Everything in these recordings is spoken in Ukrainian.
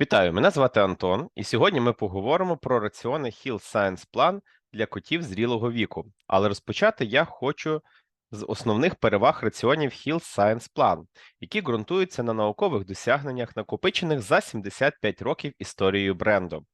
Вітаю, мене звати Антон, і сьогодні ми поговоримо про раціони Hill Science Plan для котів зрілого віку. Але розпочати я хочу з основних переваг раціонів Hill Science Plan, які ґрунтуються на наукових досягненнях, накопичених за 75 років історією бренду.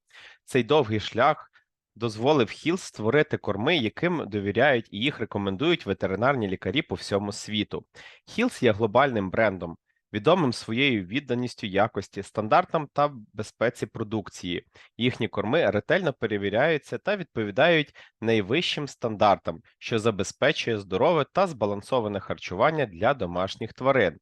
Цей довгий шлях дозволив Hill створити корми, яким довіряють і їх рекомендують ветеринарні лікарі по всьому світу. Hills є глобальним брендом, відомим своєю відданістю якості, стандартам та безпеці продукції. Їхні корми ретельно перевіряються та відповідають найвищим стандартам, що забезпечує здорове та збалансоване харчування для домашніх тварин.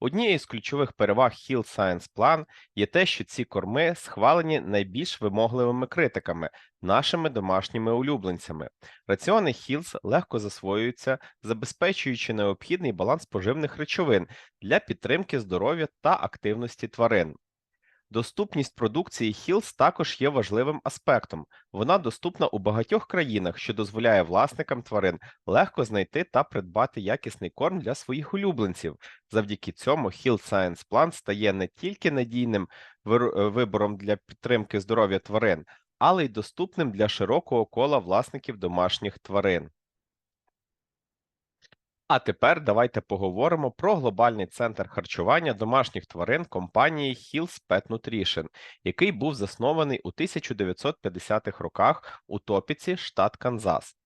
Однією з ключових переваг Hill Science Plan є те, що ці корми схвалені найбільш вимогливими критиками, нашими домашніми улюбленцями. Раціони Hills легко засвоюються, забезпечуючи необхідний баланс поживних речовин для підтримки здоров'я та активності тварин. Доступність продукції Hills також є важливим аспектом. Вона доступна у багатьох країнах, що дозволяє власникам тварин легко знайти та придбати якісний корм для своїх улюбленців. Завдяки цьому Hill Science Plan стає не тільки надійним е, вибором для підтримки здоров'я тварин, але й доступним для широкого кола власників домашніх тварин. А тепер давайте поговоримо про глобальний центр харчування домашніх тварин компанії Hills Pet Nutrition, який був заснований у 1950-х роках у Топіці, штат Канзас.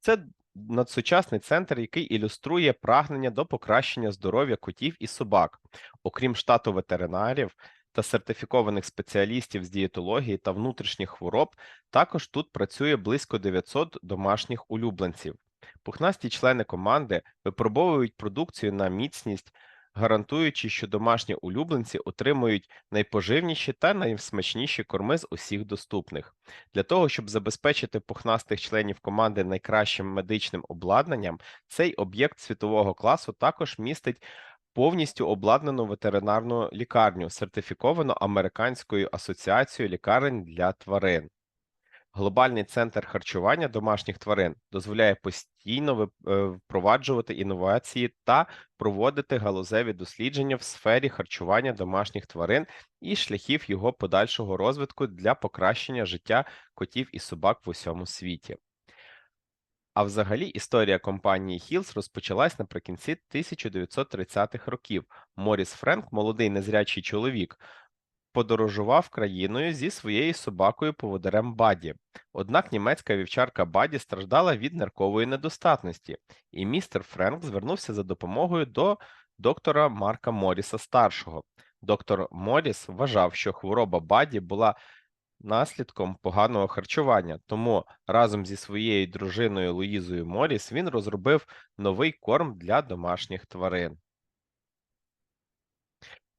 Це надсучасний центр, який ілюструє прагнення до покращення здоров'я котів і собак. Окрім штату ветеринарів та сертифікованих спеціалістів з дієтології та внутрішніх хвороб, також тут працює близько 900 домашніх улюбленців. Пухнасті члени команди випробовують продукцію на міцність, гарантуючи, що домашні улюбленці отримують найпоживніші та найсмачніші корми з усіх доступних. Для того, щоб забезпечити пухнастих членів команди найкращим медичним обладнанням, цей об'єкт світового класу також містить повністю обладнану ветеринарну лікарню, сертифіковану Американською асоціацією лікарень для тварин. Глобальний центр харчування домашніх тварин дозволяє постійно е, впроваджувати інновації та проводити галузеві дослідження в сфері харчування домашніх тварин і шляхів його подальшого розвитку для покращення життя котів і собак в усьому світі. А взагалі історія компанії Hills розпочалась наприкінці 1930-х років. Моріс Френк, молодий незрячий чоловік, подорожував країною зі своєю собакою поводирем Баді. Однак німецька вівчарка Баді страждала від ниркової недостатності, і містер Френк звернувся за допомогою до доктора Марка Моріса старшого. Доктор Моріс вважав, що хвороба Баді була наслідком поганого харчування, тому разом зі своєю дружиною Луїзою Моріс він розробив новий корм для домашніх тварин.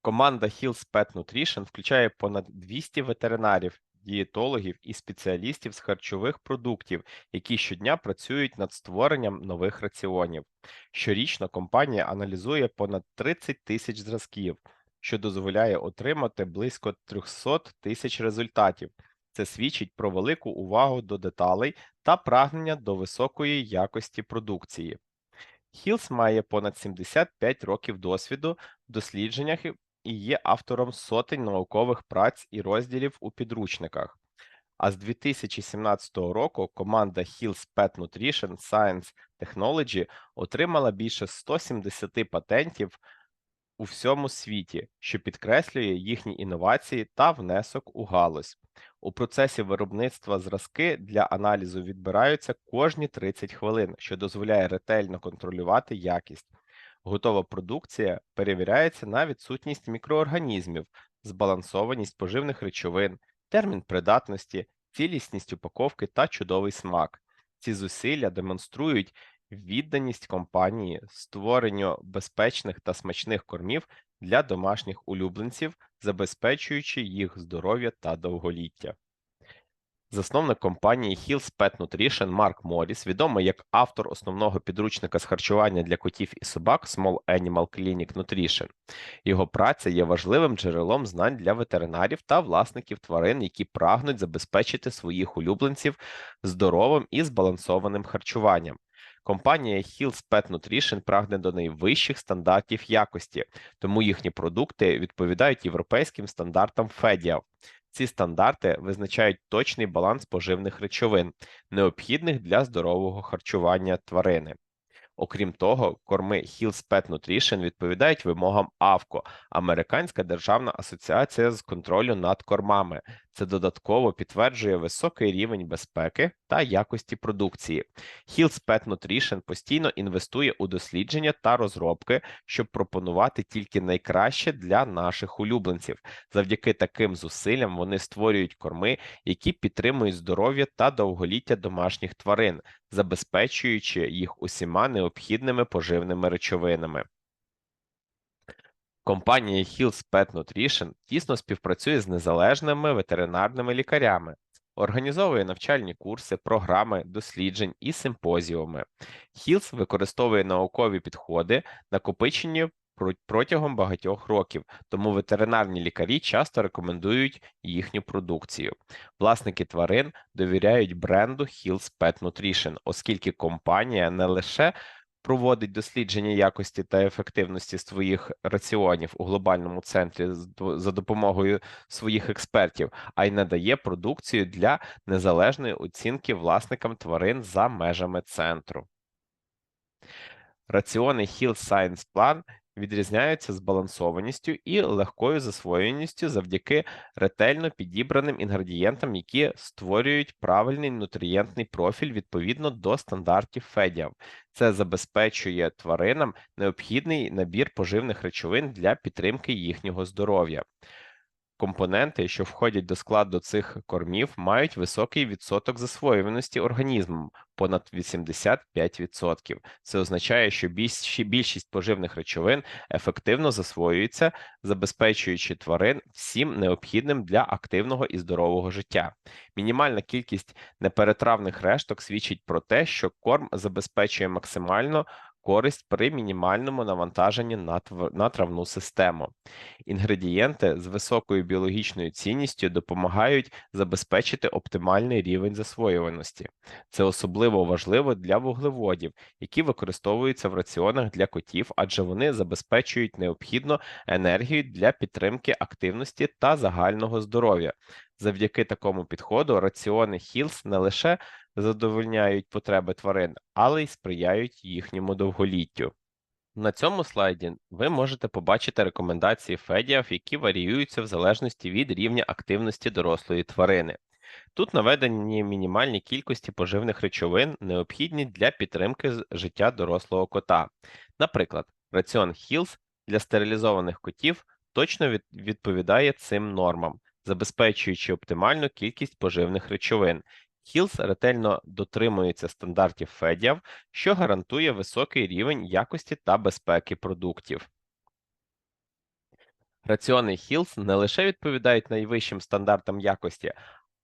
Команда Hills Pet Nutrition включає понад 200 ветеринарів, дієтологів і спеціалістів з харчових продуктів, які щодня працюють над створенням нових раціонів. Щорічно компанія аналізує понад 30 тисяч зразків, що дозволяє отримати близько 300 тисяч результатів. Це свідчить про велику увагу до деталей та прагнення до високої якості продукції. Hills має понад 75 років досвіду в дослідженнях і є автором сотень наукових праць і розділів у підручниках. А з 2017 року команда Hills Pet Nutrition Science Technology отримала більше 170 патентів у всьому світі, що підкреслює їхні інновації та внесок у галузь. У процесі виробництва зразки для аналізу відбираються кожні 30 хвилин, що дозволяє ретельно контролювати якість. Готова продукція перевіряється на відсутність мікроорганізмів, збалансованість поживних речовин, термін придатності, цілісність упаковки та чудовий смак. Ці зусилля демонструють відданість компанії створенню безпечних та смачних кормів для домашніх улюбленців, забезпечуючи їх здоров'я та довголіття. Засновник компанії Hills Pet Nutrition Марк Моріс, відомий як автор основного підручника з харчування для котів і собак Small Animal Clinic Nutrition. Його праця є важливим джерелом знань для ветеринарів та власників тварин, які прагнуть забезпечити своїх улюбленців здоровим і збалансованим харчуванням. Компанія Hills Pet Nutrition прагне до найвищих стандартів якості, тому їхні продукти відповідають європейським стандартам FEDIAV. Ці стандарти визначають точний баланс поживних речовин, необхідних для здорового харчування тварини. Окрім того, корми Hills Pet Nutrition відповідають вимогам АВКО – Американська державна асоціація з контролю над кормами. Це додатково підтверджує високий рівень безпеки та якості продукції. Hills Pet Nutrition постійно інвестує у дослідження та розробки, щоб пропонувати тільки найкраще для наших улюбленців. Завдяки таким зусиллям вони створюють корми, які підтримують здоров'я та довголіття домашніх тварин, забезпечуючи їх усіма необхідними поживними речовинами. Компанія Hills Pet Nutrition тісно співпрацює з незалежними ветеринарними лікарями, організовує навчальні курси, програми, досліджень і симпозіуми. Hills використовує наукові підходи, накопичені протягом багатьох років, тому ветеринарні лікарі часто рекомендують їхню продукцію. Власники тварин довіряють бренду Hills Pet Nutrition, оскільки компанія не лише проводить дослідження якості та ефективності своїх раціонів у глобальному центрі за допомогою своїх експертів, а й надає продукцію для незалежної оцінки власникам тварин за межами центру. Раціони Health Science Plan відрізняються збалансованістю і легкою засвоєністю завдяки ретельно підібраним інгредієнтам, які створюють правильний нутрієнтний профіль відповідно до стандартів ФЕДІАВ. Це забезпечує тваринам необхідний набір поживних речовин для підтримки їхнього здоров'я. Компоненти, що входять до складу цих кормів, мають високий відсоток засвоюваності організмом понад 85%. Це означає, що більш- більшість поживних речовин ефективно засвоюється, забезпечуючи тварин всім необхідним для активного і здорового життя. Мінімальна кількість неперетравних решток свідчить про те, що корм забезпечує максимально користь при мінімальному навантаженні на тв- на травну систему. Інгредієнти з високою біологічною цінністю допомагають забезпечити оптимальний рівень засвоюваності. Це особливо важливо для вуглеводів, які використовуються в раціонах для котів, адже вони забезпечують необхідну енергію для підтримки активності та загального здоров'я. Завдяки такому підходу раціони Hills не лише задовольняють потреби тварин, але й сприяють їхньому довголіттю. На цьому слайді ви можете побачити рекомендації ФЕДІАФ, які варіюються в залежності від рівня активності дорослої тварини. Тут наведені мінімальні кількості поживних речовин, необхідні для підтримки життя дорослого кота. Наприклад, раціон Hills для стерилізованих котів точно відповідає цим нормам, забезпечуючи оптимальну кількість поживних речовин. Hills ретельно дотримується стандартів ФЕДІАВ, що гарантує високий рівень якості та безпеки продуктів. Раціони Hills не лише відповідають найвищим стандартам якості,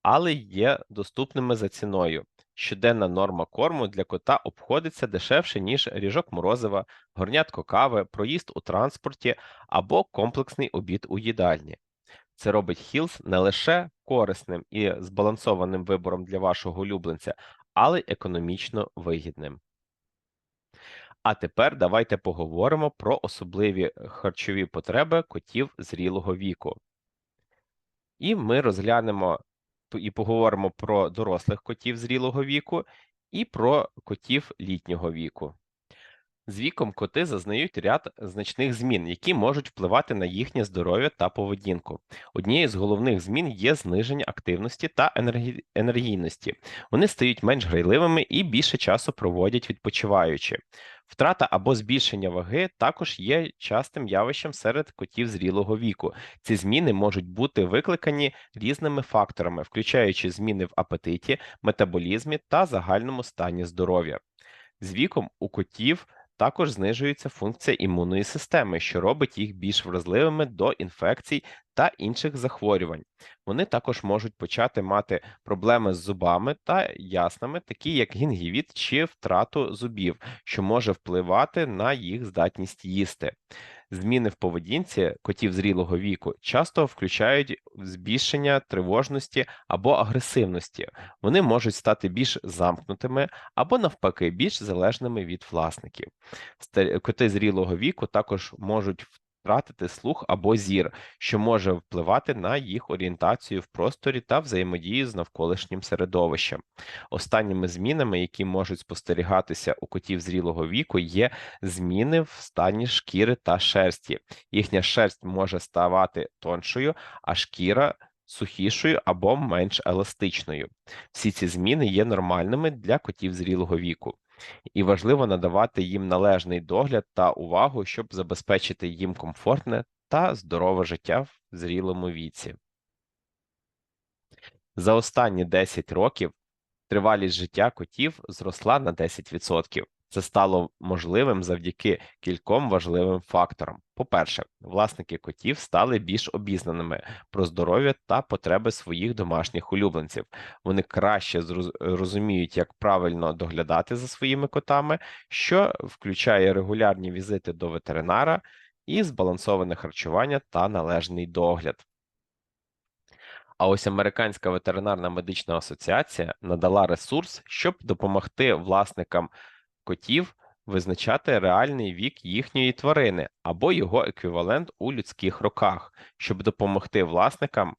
але є доступними за ціною. Щоденна норма корму для кота обходиться дешевше, ніж ріжок морозива, горнятко кави, проїзд у транспорті або комплексний обід у їдальні. Це робить Hills не лише корисним і збалансованим вибором для вашого улюбленця, але й економічно вигідним. А тепер давайте поговоримо про особливі харчові потреби котів зрілого віку. І ми розглянемо і поговоримо про дорослих котів зрілого віку і про котів літнього віку. З віком коти зазнають ряд значних змін, які можуть впливати на їхнє здоров'я та поведінку. Однією з головних змін є зниження активності та енергі- енергійності. Вони стають менш грайливими і більше часу проводять відпочиваючи. Втрата або збільшення ваги також є частим явищем серед котів зрілого віку. Ці зміни можуть бути викликані різними факторами, включаючи зміни в апетиті, метаболізмі та загальному стані здоров'я. З віком у котів також знижується функція імунної системи, що робить їх більш вразливими до інфекцій та інших захворювань. Вони також можуть почати мати проблеми з зубами та яснами, такі як гінгівіт чи втрату зубів, що може впливати на їх здатність їсти. Зміни в поведінці котів зрілого віку часто включають збільшення тривожності або агресивності. Вони можуть стати більш замкнутими або, навпаки, більш залежними від власників. Коти зрілого віку також можуть втратити слух або зір, що може впливати на їх орієнтацію в просторі та взаємодію з навколишнім середовищем. Останніми змінами, які можуть спостерігатися у котів зрілого віку, є зміни в стані шкіри та шерсті. Їхня шерсть може ставати тоншою, а шкіра сухішою або менш еластичною. Всі ці зміни є нормальними для котів зрілого віку, і важливо надавати їм належний догляд та увагу, щоб забезпечити їм комфортне та здорове життя в зрілому віці. За останні 10 років тривалість життя котів зросла на 10%. Це стало можливим завдяки кільком важливим факторам. По-перше, власники котів стали більш обізнаними про здоров'я та потреби своїх домашніх улюбленців. Вони краще розуміють, як правильно доглядати за своїми котами, що включає регулярні візити до ветеринара і збалансоване харчування та належний догляд. А ось Американська ветеринарна медична асоціація надала ресурс, щоб допомогти власникам котів визначати реальний вік їхньої тварини або його еквівалент у людських роках, щоб допомогти власникам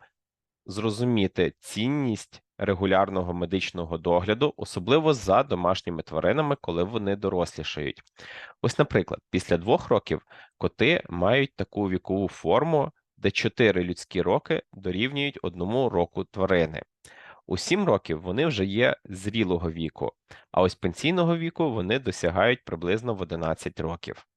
зрозуміти цінність регулярного медичного догляду, особливо за домашніми тваринами, коли вони дорослішають. Ось, наприклад, після двох років коти мають таку вікову форму, де 4 людські роки дорівнюють одному року тварини. У 7 років вони вже є зрілого віку, а ось пенсійного віку вони досягають приблизно в 11 років.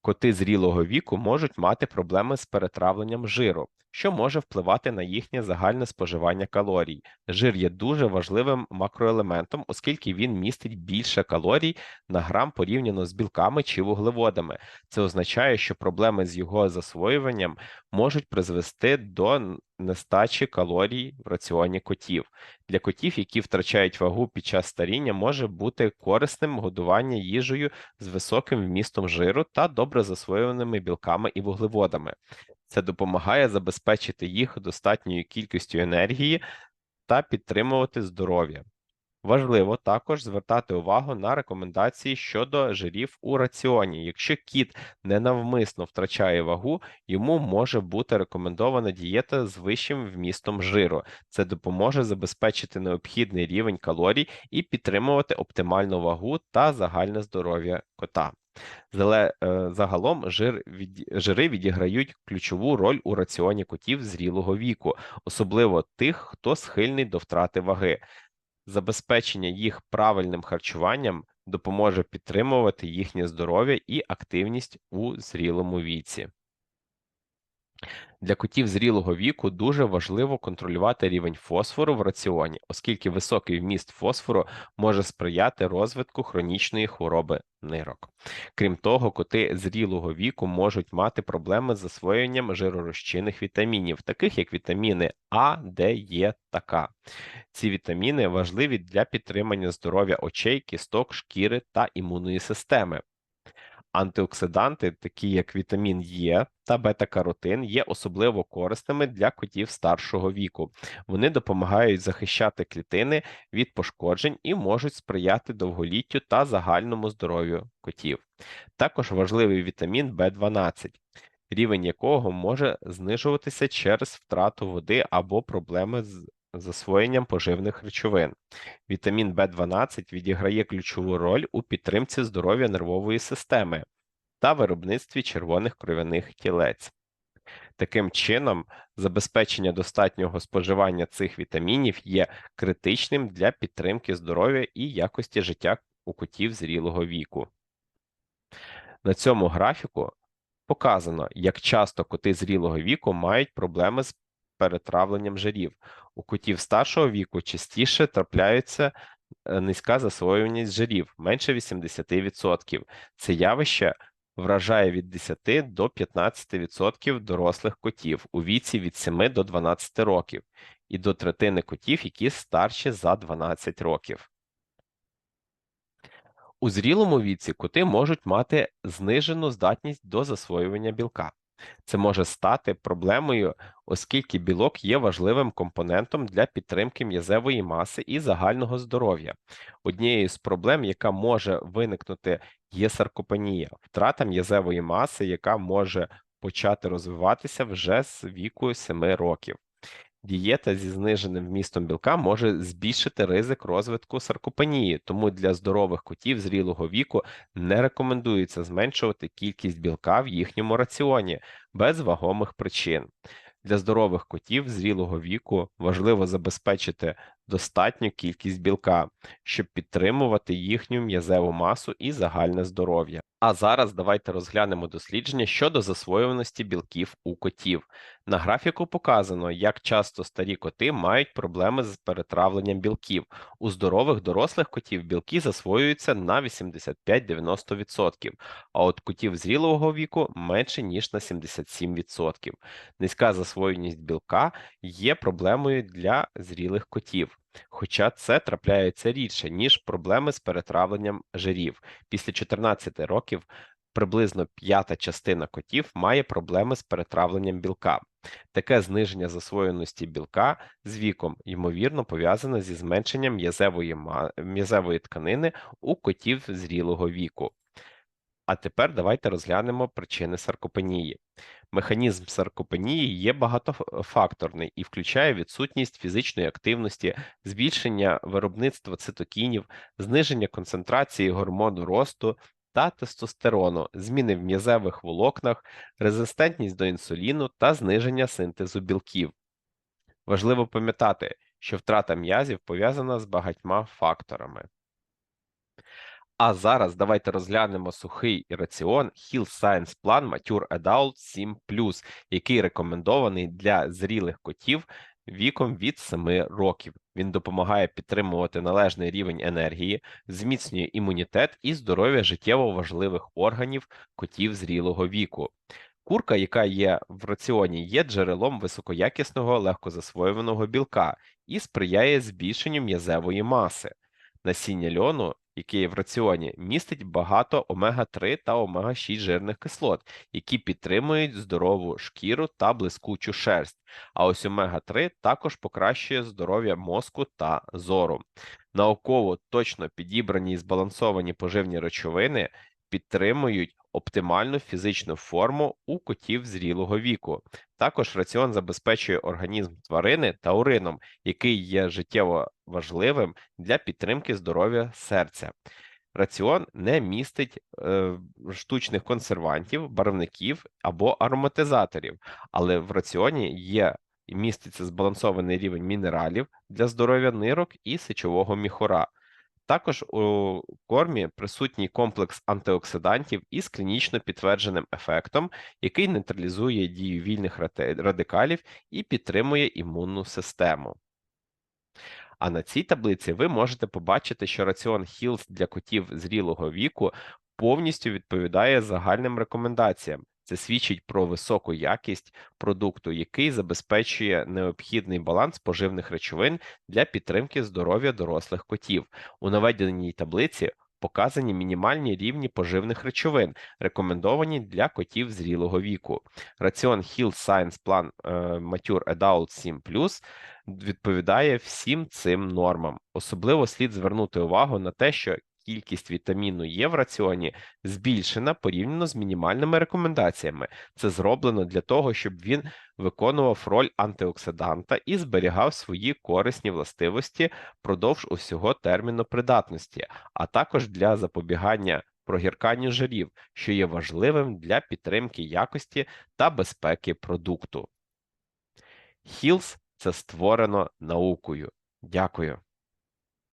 Коти зрілого віку можуть мати проблеми з перетравленням жиру, що може впливати на їхнє загальне споживання калорій. Жир є дуже важливим макроелементом, оскільки він містить більше калорій на грам порівняно з білками чи вуглеводами. Це означає, що проблеми з його засвоюванням можуть призвести до нестачі калорій в раціоні котів. Для котів, які втрачають вагу під час старіння, може бути корисним годування їжею з високим вмістом жиру та добре засвоюваними білками і вуглеводами. Це допомагає забезпечити їх достатньою кількістю енергії та підтримувати здоров'я. Важливо також звертати увагу на рекомендації щодо жирів у раціоні. Якщо кіт ненавмисно втрачає вагу, йому може бути рекомендована дієта з вищим вмістом жиру. Це допоможе забезпечити необхідний рівень калорій і підтримувати оптимальну вагу та загальне здоров'я кота. Зале- е, Загалом жир від... жири відіграють ключову роль у раціоні котів зрілого віку, особливо тих, хто схильний до втрати ваги. Забезпечення їх правильним харчуванням допоможе підтримувати їхнє здоров'я і активність у зрілому віці. Для котів зрілого віку дуже важливо контролювати рівень фосфору в раціоні, оскільки високий вміст фосфору може сприяти розвитку хронічної хвороби нирок. Крім того, коти зрілого віку можуть мати проблеми з засвоєнням жиророзчинних вітамінів, таких як вітаміни А, Д, Е та К. Ці вітаміни важливі для підтримання здоров'я очей, кісток, шкіри та імунної системи. Антиоксиданти, такі як вітамін Е та бета-каротин, є особливо корисними для котів старшого віку. Вони допомагають захищати клітини від пошкоджень і можуть сприяти довголіттю та загальному здоров'ю котів. Також важливий вітамін В12, рівень якого може знижуватися через втрату води або проблеми з засвоєнням поживних речовин. Вітамін В12 відіграє ключову роль у підтримці здоров'я нервової системи та виробництві червоних кров'яних тілець. Таким чином, забезпечення достатнього споживання цих вітамінів є критичним для підтримки здоров'я і якості життя у котів зрілого віку. На цьому графіку показано, як часто коти зрілого віку мають проблеми з перетравленням жирів. У котів старшого віку частіше трапляються е, низька засвоюваність жирів, менше 80%. Це явище вражає від 10 до 15% дорослих котів у віці від 7 до 12 років і до третини котів, які старші за 12 років. У зрілому віці коти можуть мати знижену здатність до засвоювання білка. Це може стати проблемою, оскільки білок є важливим компонентом для підтримки м'язевої маси і загального здоров'я. Однією з проблем, яка може виникнути, є саркопенія, втрата м'язевої маси, яка може почати розвиватися вже з віку 7 років. Дієта зі зниженим вмістом білка може збільшити ризик розвитку саркопенії, тому для здорових котів зрілого віку не рекомендується зменшувати кількість білка в їхньому раціоні без вагомих причин. Для здорових котів зрілого віку важливо забезпечити достатню кількість білка, щоб підтримувати їхню м'язеву масу і загальне здоров'я. А зараз давайте розглянемо дослідження щодо засвоюваності білків у котів. На графіку показано, як часто старі коти мають проблеми з перетравленням білків. У здорових дорослих котів білки засвоюються на 85-90%, а от котів зрілого віку менше ніж на 77%. Низька засвоєність білка є проблемою для зрілих котів. Хоча це трапляється рідше, ніж проблеми з перетравленням жирів. Після 14 років приблизно п'ята частина котів має проблеми з перетравленням білка. Таке зниження засвоєності білка з віком, ймовірно, пов'язане зі зменшенням м'язевої тканини у котів зрілого віку. А тепер давайте розглянемо причини саркопенії. Механізм саркопенії є багатофакторний і включає відсутність фізичної активності, збільшення виробництва цитокінів, зниження концентрації гормону росту та тестостерону, зміни в м'язевих волокнах, резистентність до інсуліну та зниження синтезу білків. Важливо пам'ятати, що втрата м'язів пов'язана з багатьма факторами. А зараз давайте розглянемо сухий раціон Hill Science Plan Mature Adult 7 який рекомендований для зрілих котів віком від 7 років. Він допомагає підтримувати належний рівень енергії, зміцнює імунітет і здоров'я життєво важливих органів котів зрілого віку. Курка, яка є в раціоні, є джерелом високоякісного легкозасвоюваного білка і сприяє збільшенню м'язевої маси. Насіння льону який в раціоні, містить багато омега-3 та омега-6 жирних кислот, які підтримують здорову шкіру та блискучу шерсть. А ось омега-3 також покращує здоров'я мозку та зору. Науково точно підібрані і збалансовані поживні речовини підтримують оптимальну фізичну форму у котів зрілого віку. Також раціон забезпечує організм тварини таурином, який є життєво важливим для підтримки здоров'я серця. Раціон не містить е, штучних консервантів, барвників або ароматизаторів, але в раціоні є міститься збалансований рівень мінералів для здоров'я нирок і сечового міхура. Також у кормі присутній комплекс антиоксидантів із клінічно підтвердженим ефектом, який нейтралізує дію вільних радикалів і підтримує імунну систему. А на цій таблиці ви можете побачити, що раціон Hills для котів зрілого віку повністю відповідає загальним рекомендаціям. Це свідчить про високу якість продукту, який забезпечує необхідний баланс поживних речовин для підтримки здоров'я дорослих котів. У наведеній таблиці показані мінімальні рівні поживних речовин, рекомендовані для котів зрілого віку. Раціон Hill Science Plan е, Mature Adult 7 відповідає всім цим нормам. Особливо слід звернути увагу на те, що кількість вітаміну Є в раціоні збільшена порівняно з мінімальними рекомендаціями. Це зроблено для того, щоб він виконував роль антиоксиданта і зберігав свої корисні властивості впродовж усього терміну придатності, а також для запобігання прогірканню жирів, що є важливим для підтримки якості та безпеки продукту. Хілс це створено наукою. Дякую.